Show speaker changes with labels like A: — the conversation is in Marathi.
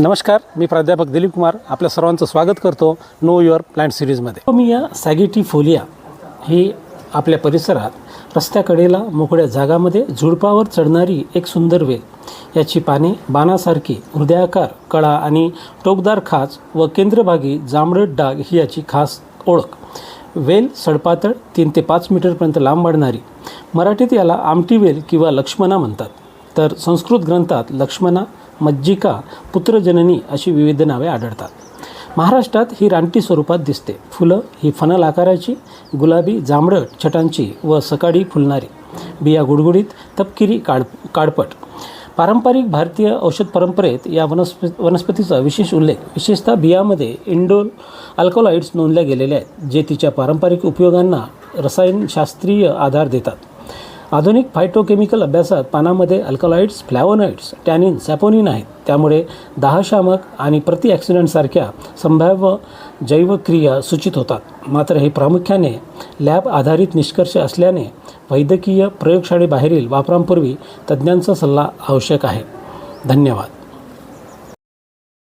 A: नमस्कार मी प्राध्यापक दिलीप कुमार. आपल्या सर्वांचं स्वागत करतो नो युअर प्लॅन्ट सिरीजमध्ये. मी या सॅगिटी फोलिया ही आपल्या परिसरात रस्त्याकडेला मोकळ्या जागामध्ये झुडपावर चढणारी एक सुंदर वेल. याची पाने बाणासारखी हृदयाकार कळा आणि टोकदार खाच व केंद्रभागी जांभळट डाग ही याची खास ओळख. वेल सडपातळ तीन ते पाच मीटरपर्यंत लांब वाढणारी. मराठीत याला आमटी वेल किंवा लक्ष्मणा म्हणतात. तर संस्कृत ग्रंथात लक्ष्मणा मज्जिका पुत्रजननी अशी विविध नावे आढळतात. महाराष्ट्रात ही रानटी स्वरूपात दिसते. फुलं ही फनल आकाराची गुलाबी जांभळट छटांची व सकाळी फुलणारी. बिया गुडगुडीत तपकिरी काड काडपट पारंपरिक भारतीय औषध परंपरेत या वनस्प वनस्पतीचा विशेष उल्लेख विशेषतः बियामध्ये इंडोल अल्कोलाइड्स नोंदल्या गेलेल्या आहेत जे तिच्या पारंपरिक उपयोगांना रसायनशास्त्रीय आधार देतात. आधुनिक फायटोकेमिकल अभ्यासात पानामध्ये अल्कलॉइड्स फ्लॅवोनॉइड्स टॅनिन सॅपोनिन आहेत. त्यामुळे दाहशामक आणि प्रतिॲक्सिडंटसारख्या संभाव्य जैवक्रिया सूचित होतात. मात्र हे प्रामुख्याने लॅब आधारित निष्कर्ष असल्याने वैद्यकीय प्रयोगशाळेबाहेरील वापरांपूर्वी तज्ज्ञांचा सल्ला आवश्यक आहे. धन्यवाद.